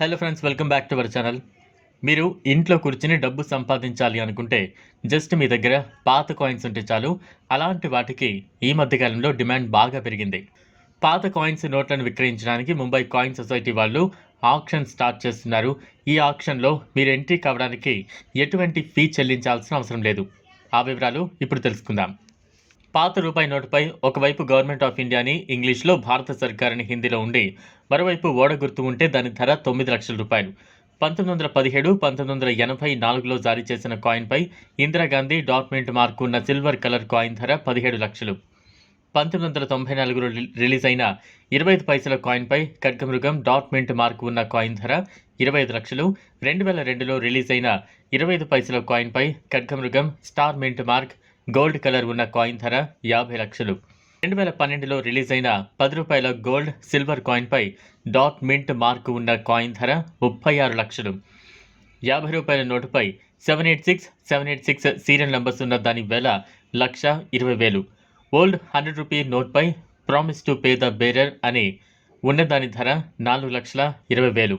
Hello friends welcome back to our channel మీరు ఇంట్లో కూర్చుని డబ్బు సంపాదించాలి అనుకుంటే జస్ట్ మీ దగ్గర పాత కాయిన్స్ ఉంటే చాలు. అలాంటి వాటికి ఈ మధ్యకాలంలో డిమాండ్ బాగా పెరిగింది. పాత కాయిన్స్ నోట్లను విక్రయించడానికి ముంబై కాయిన్ సొసైటీ వాళ్ళు ఆక్షన్ స్టార్ట్ చేస్తున్నారు. ఈ ఆక్షన్లో మీరు ఎంట్రీ కావడానికి ఎటువంటి ఫీ చెల్లించాల్సిన అవసరం లేదు. ఆ వివరాలు ఇప్పుడు తెలుసుకుందాం. పాత రూపాయి నోటుపై ఒకవైపు గవర్నమెంట్ ఆఫ్ ఇండియాని ఇంగ్లీష్లో భారత సర్కార్ అని హిందీలో ఉండి మరోవైపు ఓడ గుర్తు ఉంటే దాని ధర తొమ్మిది లక్షల రూపాయలు. పంతొమ్మిది వందల పదిహేడు పంతొమ్మిది వందల ఎనభై నాలుగులో జారీ చేసిన కాయిన్పై ఇందిరాగాంధీ డాక్యుమెంట్ మార్కు ఉన్న సిల్వర్ కలర్ కాయిన్ ధర పదిహేడు లక్షలు. పంతొమ్మిది వందల తొంభై నాలుగులో రి- రిలీజ్ అయిన ఇరవై ఐదు పైసల కాయిన్పై ఖడ్గమృగం డాట్ మింట్ మార్క్ ఉన్న కాయిన్ ధర ఇరవై ఐదు లక్షలు. రెండు వేల రెండులో రిలీజ్ అయిన ఇరవై ఐదు పైసల కాయిన్పై ఖడ్గమృగం star mint mark gold colour ఉన్న కాయిన్ ధర యాభై లక్షలు. రెండు వేల పన్నెండులో రిలీజ్ అయిన పది రూపాయల గోల్డ్ సిల్వర్ కాయిన్పై డాట్ మింట్ మార్కు ఉన్న కాయిన్ ధర ముప్పై ఆరు లక్షలు. యాభై రూపాయల నోటుపై seven eight six seven eight six serial numbers ఉన్న దాని వేల లక్ష ఇరవై వేలు. Old hundred rupee నోట్పై promise to pay the bearer అని ఉన్న దాని ధర నాలుగు లక్షల ఇరవై వేలు.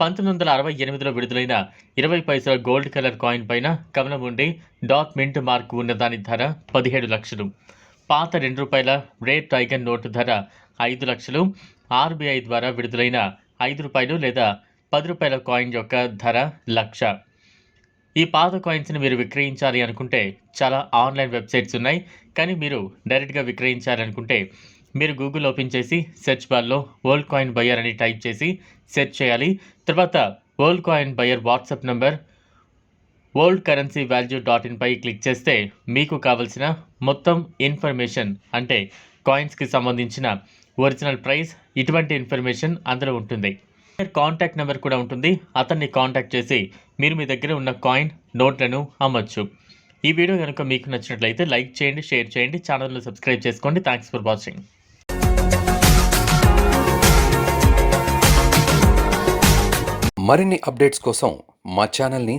పంతొమ్మిది వందల అరవై ఎనిమిదిలో విడుదలైన ఇరవై పైసల గోల్డ్ కలర్ కాయిన్ పైన కమలం ఉండి డాట్ మింట్ మార్క్ ఉన్న దాని ధర పదిహేడు లక్షలు. పాత రెండు రూపాయల రేట్ టైగర్ నోటు ధర ఐదు లక్షలు ఆర్బీఐ ద్వారా విడుదలైన ఐదు రూపాయలు లేదా పది రూపాయల కాయిన్ యొక్క ధర లక్ష. ఈ పాత కాయిన్స్ని మీరు విక్రయించాలి అనుకుంటే చాలా ఆన్లైన్ వెబ్సైట్స్ ఉన్నాయి. కానీ మీరు డైరెక్ట్గా విక్రయించాలి అనుకుంటే మీరు గూగుల్ ఓపెన్ చేసి సెర్చ్ బార్లో ఓల్డ్ కాయిన్ బయ్యర్ అని టైప్ చేసి సెర్చ్ చేయాలి. తర్వాత old coin buyer WhatsApp number world currency value dot ఇన్పై click చేస్తే మీకు కావలసిన మొత్తం ఇన్ఫర్మేషన్ అంటే కాయిన్స్కి సంబంధించిన ఒరిజినల్ ప్రైస్ ఇటువంటి ఇన్ఫర్మేషన్ అందులో ఉంటుంది. కాంటాక్ట్ నెంబర్ కూడా ఉంటుంది. అతన్ని కాంటాక్ట్ చేసి మీరు మీ దగ్గర ఉన్న కాయిన్ నోట్లను అమ్మొచ్చు. ఈ వీడియో కనుక మీకు నచ్చినట్లయితే లైక్ చేయండి షేర్ చేయండి ఛానల్ను సబ్స్క్రైబ్ చేసుకోండి. థ్యాంక్స్ ఫర్ వాచింగ్ మరిన్ని అప్డేట్స్ కోసం మా ఛానల్ని